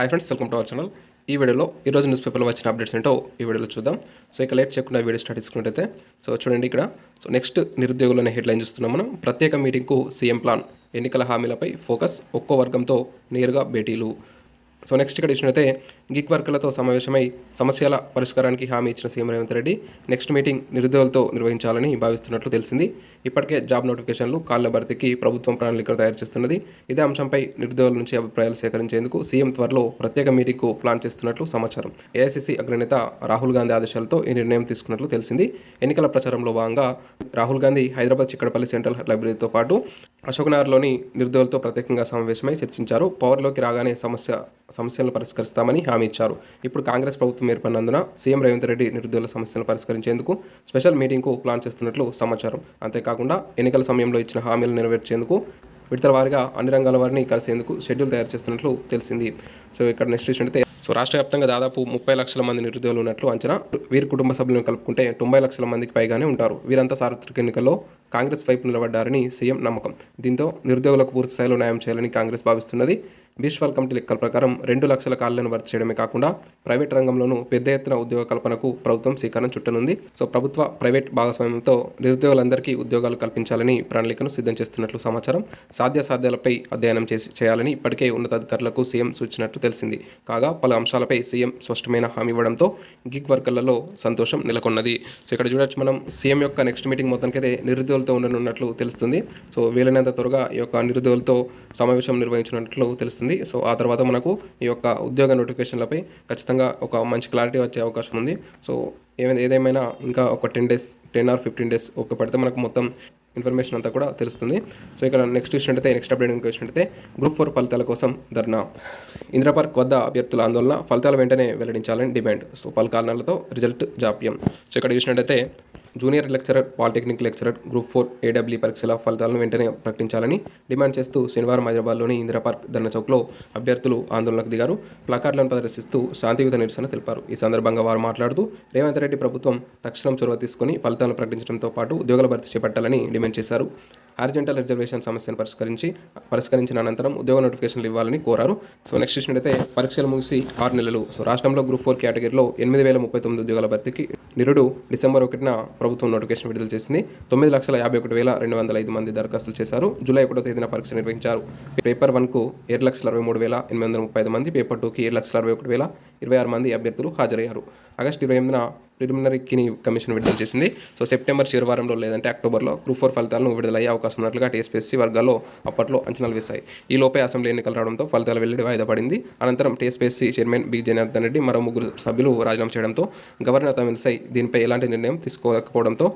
Hi friends welcome to our channel. ఈ వీడియోలో ఈరోజు న్యూస్ పేపర్లో వచ్చిన అప్డేట్స్ ఏంటో ఈ వీడియోలో చూద్దాం. సో ఇక లేట్ చేయకుండా వీడియో స్టార్ట్ చేసుకున్నట్టయితే సో చూడండి ఇక్కడ. సో నెక్స్ట్ నిరుద్యోగులు అనే హెడ్లైన్ చూస్తున్నాం మనం. ప్రత్యేక మీటింగ్కు సీఎం ప్లాన్ ఎన్నికల హామీలపై ఫోకస్ ఒక్కో వర్గంతో నేరుగా భేటీలు. సో నెక్స్ట్ ఇక్కడ ఇచ్చినట్లయితే గిగ్ వర్కర్లతో సమావేశమై సమస్యల పరిష్కారానికి హామీ ఇచ్చిన CM Revanth Reddy next meeting నిరుద్యోగులతో నిర్వహించాలని భావిస్తున్నట్లు తెలిసింది. ఇప్పటికే జాబ్ నోటిఫికేషన్లు కాళ్ళ భర్తీకి ప్రభుత్వం ప్రణాళికలు తయారు చేస్తున్నది. ఇదే అంశంపై నిరుద్యోగుల నుంచి అభిప్రాయాలు సేకరించేందుకు సీఎం త్వరలో ప్రత్యేక మీటింగ్కు ప్లాన్ చేస్తున్నట్లు సమాచారం. ఏఐసీసీ అగ్రనేత రాహుల్ గాంధీ ఆదేశాలతో ఈ నిర్ణయం తీసుకున్నట్లు తెలిసింది. ఎన్నికల ప్రచారంలో భాగంగా రాహుల్ గాంధీ హైదరాబాద్ చిక్కడపల్లి సెంట్రల్ లైబ్రరీతో పాటు అశోక్నగర్లోని నిరుద్యోగులతో ప్రత్యేకంగా సమావేశమై చర్చించారు. పవర్లోకి రాగానే సమస్య సమస్యలను పరిష్కరిస్తామని హామీ ఇచ్చారు. ఇప్పుడు కాంగ్రెస్ ప్రభుత్వం ఏర్పడినందున సీఎం రేవంత్ రెడ్డి నిరుద్యోగుల సమస్యలను పరిష్కరించేందుకు స్పెషల్ మీటింగ్కు ప్లాన్ చేస్తున్నట్లు సమాచారం. అంతేకాకుండా ఎన్నికల సమయంలో ఇచ్చిన హామీలను నెరవేర్చేందుకు విడతల వారిగా అన్ని రంగాల వారిని కలిసేందుకు షెడ్యూల్ తయారు చేస్తున్నట్లు తెలిసింది. సో ఇక్కడ నెక్స్ట్ అయితే సో రాష్ట్ర వ్యాప్తంగా దాదాపు ముప్పై లక్షల మంది నిరుద్యోగులు ఉన్నట్లు అంచనా. వీరి కుటుంబ సభ్యులను కలుపుకుంటే తొంభై లక్షల మందికి పైగానే ఉంటారు. వీరంతా సార్వత్రిక ఎన్నికల్లో కాంగ్రెస్ వైపు నిలబడ్డారని సీఎం నమ్మకం. దీంతో నిరుద్యోగులకు పూర్తి స్థాయిలో న్యాయం చేయాలని కాంగ్రెస్ భావిస్తున్నది. బీష్వాల్ కమిటీ లెక్కల ప్రకారం రెండు లక్షల కాళ్ళను భర్తీ చేయడమే కాకుండా ప్రైవేట్ రంగంలోనూ పెద్ద ఎత్తున ఉద్యోగ కల్పనకు ప్రభుత్వం శ్రీకారం చుట్టనుంది. సో ప్రభుత్వ ప్రైవేట్ భాగస్వామ్యంతో నిరుద్యోగులందరికీ ఉద్యోగాలు కల్పించాలని ప్రణాళికను సిద్ధం చేస్తున్నట్లు సమాచారం. సాధ్యాసాధ్యాలపై అధ్యయనం చేసి చేయాలని ఇప్పటికే ఉన్నతాధికారులకు సీఎం సూచించినట్లు తెలిసింది. కాగా పలు అంశాలపై సీఎం స్పష్టమైన హామీ ఇవ్వడంతో గిగ్ వర్కర్లలో సంతోషం నెలకొన్నది. సో ఇక్కడ చూడొచ్చు మనం సీఎం యొక్క నెక్స్ట్ మీటింగ్ మొత్తానికైతే నిరుద్యోగులతో ఉండనున్నట్లు తెలుస్తుంది. సో వీలైనంత త్వరగా ఈ యొక్క నిరుద్యోగులతో సమావేశం నిర్వహించినట్లు తెలుస్తుంది. సో ఆ తర్వాత మనకు ఈ యొక్క ఉద్యోగ నోటిఫికేషన్లపై ఖచ్చితంగా ఒక మంచి క్లారిటీ వచ్చే అవకాశం ఉంది. సో ఏమైనా ఏదేమైనా ఇంకా ఒక ten days ten or fifteen days ఒక పడితే మనకు మొత్తం ఇన్ఫర్మేషన్ అంతా కూడా తెలుస్తుంది. సో ఇక్కడ నెక్స్ట్ చూసినట్టయితే నెక్స్ట్ అప్డేట్ ఇంకా చూసినట్టయితే గ్రూప్ ఫోర్ ఫలితాల కోసం ధర్నా. ఇందిరా పార్క్ వద్ద అభ్యర్థుల ఆందోళన ఫలితాలు వెంటనే వెల్లడించాలని డిమాండ్. సో పలు కారణాలతో రిజల్ట్ జాప్యం. సో ఇక్కడ చూసినట్టయితే junior lecturer polytechnic lecturer group four AW పరీక్షల ఫలితాలను వెంటనే ప్రకటించాలని డిమాండ్ చేస్తూ శనివారం హైదరాబాద్లోని ఇందిరా పార్క్ ధర్నా చౌక్లో అభ్యర్థులు ఆందోళనకు దిగారు. ప్లకార్డులను ప్రదర్శిస్తూ శాంతియుత నిరసన తెలిపారు. ఈ సందర్భంగా వారు మాట్లాడుతూ రేవంత్ రెడ్డి ప్రభుత్వం తక్షణం చొరవ తీసుకుని ఫలితాలను ప్రకటించడంతో పాటు ఉద్యోగుల భర్తీ చేపట్టాలని డిమాండ్ చేశారు. అర్జెంటల్ రిజర్వేషన్ సమస్యను పరిష్కరించి పరిష్కరించిన అనంతరం ఉద్యోగ నోటిఫికేషన్లు ఇవ్వాలని కోరారు. సో నెక్స్ట్ చూసినట్టయితే పరీక్షలు ముగిసి ఆరు నెలలు. సో రాష్ట్రంలో గ్రూప్ ఫోర్ కేటగిరీలో ఎనిమిది వేల ముప్పై తొమ్మిది ఉద్యోగాల భర్తీకి నిరుడు డిసెంబర్ ఒకటిన ప్రభుత్వం నోటిఫికేషన్ విడుదల చేసింది. తొమ్మిది లక్షల యాభై ఒకటి వేల రెండు వందల ఐదు మంది దరఖాస్తులు చేశారు. జూలై ఒకటో తేదీన పరీక్ష నిర్వహించారు. పేపర్ వన్కు ఏడు లక్షల అరవై మూడు వేల ఎనిమిది వందల ముప్పై ఐదు మంది పేపర్ టూకి ఏడు లక్షల అరవై ఒకటి వేల ఇరవై ఆరు మంది అభ్యర్థులు హాజరయ్యారు. ఆగస్టు ఇరవై ఎనిమిదిన ప్రిలిమినరీకిని కమిషన్ విడుదల చేసింది. సో సెప్టెంబర్ చివరి వారంలో లేదంటే అక్టోబర్లో గ్రూప్ ఫోర్ ఫలితాలను విడుదలయ్యే అవకాశం ఉన్నట్లుగా టీఎస్పీఎస్సీ వర్గాల్లో అప్పట్లో అంచనాలు వేశాయి. ఈ లోపే అసెంబ్లీ ఎన్నికలు రావడంతో ఫలితాలు వెల్లడి వాయిదా పడింది. అనంతరం TSPSC chairman B Janardhan Reddy మరో ముగ్గురు సభ్యులు రాజీనామా చేయడంతో గవర్నర్ తమిళసై దీనిపై ఎలాంటి నిర్ణయం తీసుకోకపోవడంతో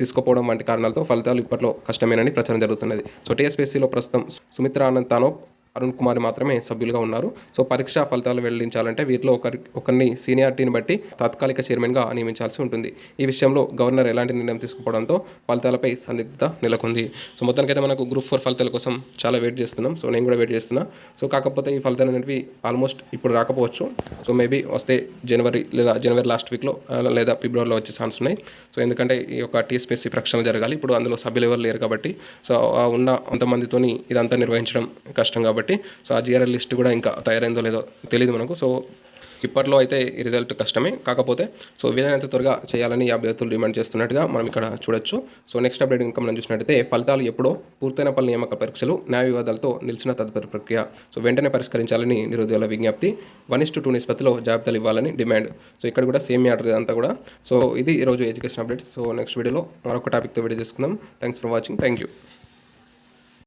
తీసుకోకపోవడం తీసుకోపోవడం వంటి కారణాలతో ఫలితాలు ఇప్పట్లో కష్టమేనని ప్రచారం జరుగుతున్నది. సో టీఎస్పీఎస్సీలో ప్రస్తుతం సుమిత్రా ఆనంద్ తానో అరుణ్ కుమార్ మాత్రమే సభ్యులుగా ఉన్నారు. సో పరీక్షా ఫలితాలు వెల్లడించాలంటే వీరిలో ఒకరి ఒకరిని సీనియారిటీని బట్టి తాత్కాలిక చైర్మన్గా నియమించాల్సి ఉంటుంది. ఈ విషయంలో గవర్నర్ ఎలాంటి నిర్ణయం తీసుకుపోవడంతో ఫలితాలపై సందిగ్ధత నెలకొంది. సో మొత్తానికైతే మనకు గ్రూప్ ఫోర్ ఫలితాల కోసం చాలా వెయిట్ చేస్తున్నాం. సో నేను కూడా వెయిట్ చేస్తున్నా. సో కాకపోతే ఈ ఫలితాలు అనేవి ఆల్మోస్ట్ ఇప్పుడు రాకపోవచ్చు. సో మేబీ వస్తే జనవరి లేదా జనవరి లాస్ట్ వీక్లో లేదా ఫిబ్రవరిలో వచ్చే ఛాన్స్ ఉన్నాయి. సో ఎందుకంటే ఈ యొక్క టీఎస్పీఎస్సీ ప్రక్షాళన జరగాలి. ఇప్పుడు అందులో సభ్యులు ఎవరు లేరు కాబట్టి సో ఆ ఉన్న కొంతమందితోని ఇదంతా నిర్వహించడం కష్టం కాబట్టి సో ఆ జిఆర్ఎల్ లిస్ట్ కూడా ఇంకా తయారైందో లేదో తెలియదు మనకు. సో ఇప్పట్లో అయితే ఈ రిజల్ట్ కష్టమే. కాకపోతే సో వీలైనంత త్వరగా చేయాలని ఈ అభ్యర్థులు డిమాండ్ చేస్తున్నట్టుగా మనం ఇక్కడ చూడొచ్చు. సో నెక్స్ట్ అప్డేట్ ఇంకా మనం చూసినట్టయితే ఫలితాలు ఎప్పుడో పూర్తయిన పలు నియామక పరీక్షలు న్యాయ వివాదాలతో నిలిచిన తదుపరి ప్రక్రియ. సో వెంటనే పరిష్కరించాలని నిరుద్యోగుల విజ్ఞప్తి. వన్ ఇస్ టు టూ నిష్పత్తిలో జాబితాలు ఇవ్వాలని డిమాండ్. సో ఇక్కడ కూడా సేమ్ ఆర్డర్ అంతా కూడా. సో ఇది ఈరోజు ఎడ్యుకేషన్ అప్డేట్స్. సో నెక్స్ట్ వీడియోలో మరొక టాపిక్తో వీడియో చేసుకుందాం thanks for watching. Thank you.